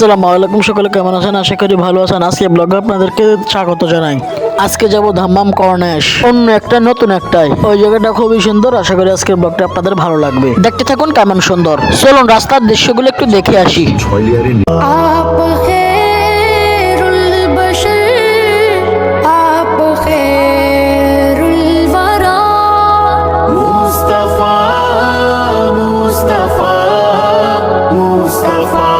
আসসালামু আলাইকুম সকলে কেমন আছেন? আশা করি ভালো আছেন। আজকে ব্লগে আপনাদেরকে স্বাগত জানাই। আজকে যাব ধাম্মাম কর্ণেশ। অন্য একটা নতুন একটাই। ওই জায়গাটা খুবই সুন্দর। আশা করি আজকের ব্লগটা আপনাদের ভালো লাগবে। দেখতে থাকুন কেমন সুন্দর। চলুন রাস্তার দৃশ্যগুলো একটু দেখে আসি। Mustafa, Mustafa, Mustafa.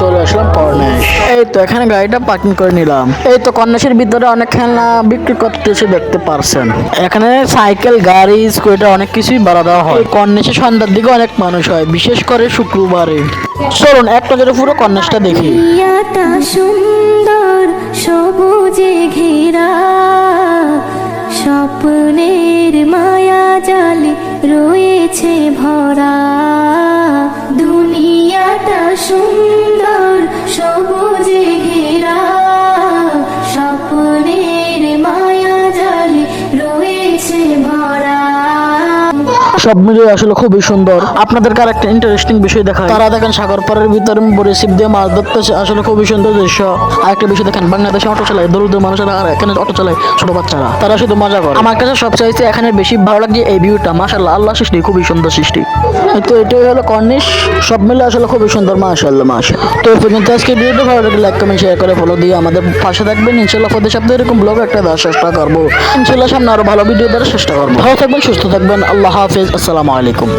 চলে আসলাম কর্নেশ এই তো, এখানে গাড়িটা পার্কিং করে নিলাম। এই তো কর্নেশের ভিতরে অনেক খেলনা বিক্রি করতেছে, দেখতে পারছেন। এখানে সাইকেল, গাড়ি স্কুটার অনেক কিছুই ভাড়া দেওয়া হয়। কর্নেশে সন্ধ্যার দিকে অনেক মানুষ হয়, বিশেষ করে শুক্রবারে। চলুন, এক নজরে পুরো কর্নেশটা দেখি। সুন্দর, সবুজে ঘেরা। স্বপ্নের মায়া জালে রয়েছে ভরা। সব মিলিয়ে আসলে খুবই সুন্দর। আপনাদেরকে আর একটা ইন্টারেস্টিং বিষয় দেখায় তারা দেখেন সাগর পাড়ের ভিতরে রিসিপ দিয়ে মাছ ধরতেছে আসলে খুবই সুন্দর দৃশ্য। আর একটা বিষয় দেখেন বাংলাদেশে অটো চালায় দরিদ্র মানুষেরা আর এখানে অটো চালায় ছোট বাচ্চারা। তারা শুধু মজা করে। আমার কাছে সবচাইতে এখানে বেশি ভালো লাগে এই ভিউটা মাশাল্লাহ আল্লাহ সৃষ্টি খুবই সুন্দর সৃষ্টি। তো এটাই হলো কর্নিশ সব মিলে আসলে খুবই সুন্দর মাশাল্লাহ মাশা তো এই পর্যন্ত আজকে ভিডিওটা ভালো লাগলে লাইক কমেন্ট শেয়ার করে ফলো দিয়ে আমাদের পাশে থাকবেন। ইনশাল্লাহ প্রতি সপ্তাহে এরকম ব্লগ একটা দেওয়ার চেষ্টা করব। ইনশাল্লাহ সামনে আরও ভালো ভিডিও দেওয়ার চেষ্টা করব। ভালো থাকবেন সুস্থ থাকবেন। আল্লাহ হাফিজ। আসসালামু আলাইকুম।